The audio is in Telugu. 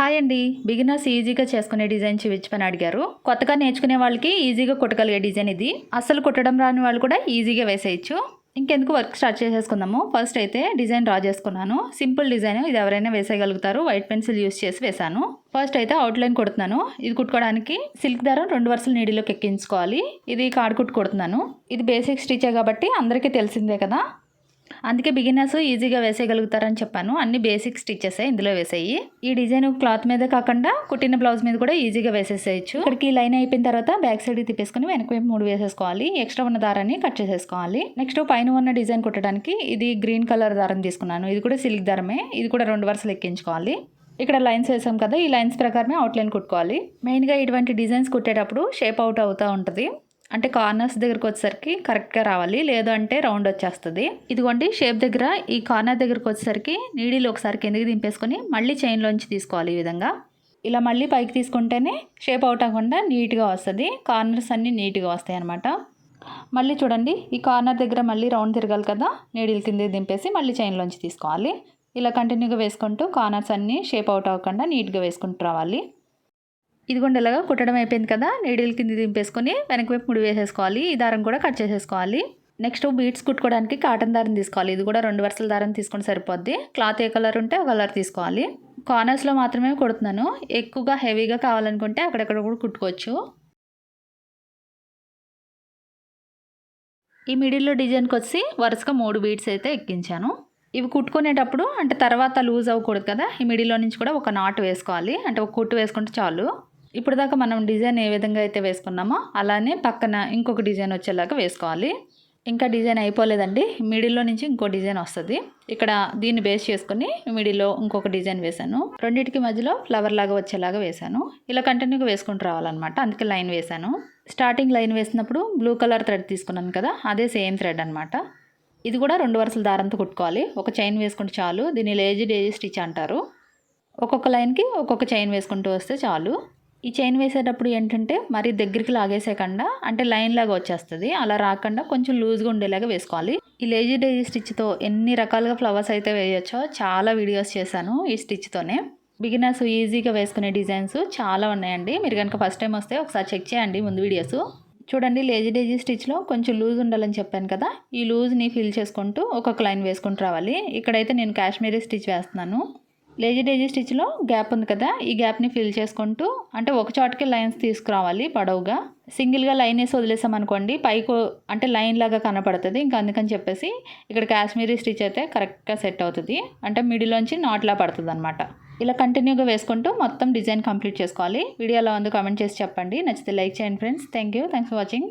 హాయ్ అండి. బిగినర్స్ ఈజీగా చేసుకునే డిజైన్ చూపించమని అడిగారు. కొత్తగా నేర్చుకునే వాళ్ళకి ఈజీగా కుట్టగలిగే డిజైన్ ఇది. అస్సలు కుట్టడం రాని వాళ్ళు కూడా ఈజీగా వేసేయచ్చు. ఇంకెందుకు వర్క్ స్టార్ట్ చేసేసుకుందాము. ఫస్ట్ అయితే డిజైన్ డ్రా చేసుకున్నాను. సింపుల్ డిజైన్ ఇది ఎవరైనా వేసేయగలుగుతారు. వైట్ పెన్సిల్ యూస్ చేసి వేసాను ఫస్ట్ అయితే అవుట్లైన్ కొడుతున్నాను. ఇది కుట్టుకోవడానికి సిల్క్ దారం రెండు వరుసలు నీడిలోకి ఎక్కించుకోవాలి. ఇది కాడు కుట్టు కొడుతున్నాను. ఇది బేసిక్ స్టిచే కాబట్టి అందరికీ తెలిసిందే కదా. అందుకే బిగినర్స్ ఈజీగా వేసేయగలుగుతారని చెప్పాను. అన్ని బేసిక్ స్టిచెస్ ఇందులో వేసేయి. ఈ డిజైన్ క్లాత్ మీద కాకుండా కుట్టిన బ్లౌజ్ మీద కూడా ఈజీగా వేసేసేయచ్చు. ఇక్కడికి లైన్ అయిపోయిన తర్వాత బ్యాక్ సైడ్ తిప్పేసుకుని వెనక వైపు మూడు వేసేసుకోవాలి. ఎక్స్ట్రా ఉన్న దారాన్ని కట్ చేసేసుకోవాలి. నెక్స్ట్ పైన ఉన్న డిజైన్ కుట్టడానికి ఇది గ్రీన్ కలర్ దారం తీసుకున్నాను. ఇది కూడా సిల్క్ దారమే. ఇది కూడా రెండు వరుసలు ఎక్కించుకోవాలి. ఇక్కడ లైన్స్ వేసాం కదా ఈ లైన్స్ ప్రకారమే అవుట్లైన్ కుట్టుకోవాలి. మెయిన్గా ఇటువంటి డిజైన్స్ కుట్టేటప్పుడు షేప్ అవుట్ అవుతూ ఉంటుంది. అంటే కార్నర్స్ దగ్గరకు వచ్చేసరికి కరెక్ట్గా రావాలి. లేదు అంటే రౌండ్ వచ్చేస్తుంది. ఇదిగోండి షేప్ దగ్గర ఈ కార్నర్ దగ్గరకు వచ్చేసరికి నీడిలు ఒకసారి కిందకి దింపేసుకొని మళ్ళీ చైన్లోంచి తీసుకోవాలి ఈ విధంగా. ఇలా మళ్ళీ పైకి తీసుకుంటేనే షేప్ అవుట్ అవ్వకుండా నీట్గా వస్తుంది. కార్నర్స్ అన్నీ నీట్గా వస్తాయి అనమాట మళ్ళీ చూడండి ఈ కార్నర్ దగ్గర మళ్ళీ రౌండ్ తిరగాలి కదా? నీడిల్ కింద దింపేసి మళ్ళీ చైన్లోంచి తీసుకోవాలి. ఇలా కంటిన్యూగా వేసుకుంటూ కార్నర్స్ అన్నీ షేప్ అవుట్ అవ్వకుండా నీట్గా వేసుకుంటూ రావాలి. ఇదిగోండి ఇలాగా కుట్టడం అయిపోయింది కదా నీడిల్ కింద దింపేసుకొని వెనక వైపు ముడి వేసేసుకోవాలి ఈ దారం కూడా కట్ చేసేసుకోవాలి. నెక్స్ట్ బీట్స్ కుట్టుకోవడానికి కాటన్ దారం తీసుకోవాలి. ఇది కూడా రెండు వరుసల దారం తీసుకొని సరిపోద్ది. క్లాత్ ఏ కలర్ ఉంటే ఆ కలర్ తీసుకోవాలి. కార్నర్స్లో మాత్రమే కుడుతున్నాను. ఎక్కువగా హెవీగా కావాలనుకుంటే అక్కడక్కడ కూడా కుట్టుకోవచ్చు. ఈ మిడిల్లో డిజైన్కి వచ్చి వరుసగా మూడు బీట్స్ అయితే ఎక్కించాను. ఇవి కుట్టుకునేటప్పుడు అంటే తర్వాత లూజ్ అవ్వకూడదు కదా ఈ మిడిల్లో నుంచి కూడా ఒక నాట్ వేసుకోవాలి. అంటే ఒక కుట్టు వేసుకుంటే చాలు. ఇప్పుడు దాకా మనం డిజైన్ ఏ విధంగా అయితే వేసుకున్నామో అలానే పక్కన ఇంకొక డిజైన్ వచ్చేలాగా వేసుకోవాలి. ఇంకా డిజైన్ అయిపోలేదండి. మిడిల్లో నుంచి ఇంకో డిజైన్ వస్తుంది. ఇక్కడ దీన్ని బేస్ చేసుకుని మిడిల్లో ఇంకొక డిజైన్ వేశాను. రెండింటికి మధ్యలో ఫ్లవర్ లాగా వచ్చేలాగా వేశాను. ఇలా కంటిన్యూగా వేసుకుంటూ రావాలన్నమాట. అందుకే లైన్ వేశాను. స్టార్టింగ్ లైన్ వేసినప్పుడు బ్లూ కలర్ థ్రెడ్ తీసుకున్నాను కదా అదే సేమ్ థ్రెడ్ అనమాట ఇది కూడా రెండు వరుసల దారంతో కుట్టుకోవాలి. ఒక చైన్ వేసుకుంటే చాలు. దీన్ని లేజీ డేజీ స్టిచ్ అంటారు. ఒక్కొక్క లైన్కి ఒక్కొక్క చైన్ వేసుకుంటూ వస్తే చాలు. ఈ చైన్ వేసేటప్పుడు ఏంటంటే మరీ దగ్గరికి లాగేసేయకుండా అంటే లైన్ లాగా వచ్చేస్తుంది. అలా రాకుండా కొంచెం లూజ్గా ఉండేలాగా వేసుకోవాలి. ఈ లేజీ డేజీ స్టిచ్తో ఎన్ని రకాలుగా ఫ్లవర్స్ అయితే వేయచ్చో చాలా వీడియోస్ చేశాను ఈ స్టిచ్తోనే. బిగినర్స్ ఈజీగా వేసుకునే డిజైన్స్ చాలా ఉన్నాయండి. మీరు కనుక ఫస్ట్ టైం వస్తే ఒకసారి చెక్ చేయండి ముందు వీడియోస్. చూడండి లేజీ డేజీ స్టిచ్లో కొంచెం లూజ్ ఉండాలని చెప్పాను కదా. ఈ లూజ్ని ఫిల్ చేసుకుంటూ ఒక్కొక్క లైన్ వేసుకుంటూ రావాలి. ఇక్కడైతే నేను కాశ్మీరీ స్టిచ్ వేస్తున్నాను. లేజీ డేజీ స్టిచ్లో గ్యాప్ ఉంది కదా ఈ గ్యాప్ని ఫిల్ చేసుకుంటూ అంటే ఒక చోటకి లైన్స్ తీసుకురావాలి పొడవుగా. సింగిల్గా లైన్ వేసి వదిలేసామనుకోండి పైకి అంటే లైన్ లాగా కనపడుతుంది. ఇంకా అందుకని చెప్పేసి ఇక్కడ కాశ్మీరీ స్టిచ్ అయితే కరెక్ట్గా సెట్ అవుతుంది. అంటే మిడిలోంచి నాట్లా పడుతుంది అనమాట ఇలా కంటిన్యూగా వేసుకుంటూ మొత్తం డిజైన్ కంప్లీట్ చేసుకోవాలి. వీడియోలో ఉంది కామెంట్ చేసి చెప్పండి. నచ్చితే లైక్ చేయండి friends thank you thanks for watching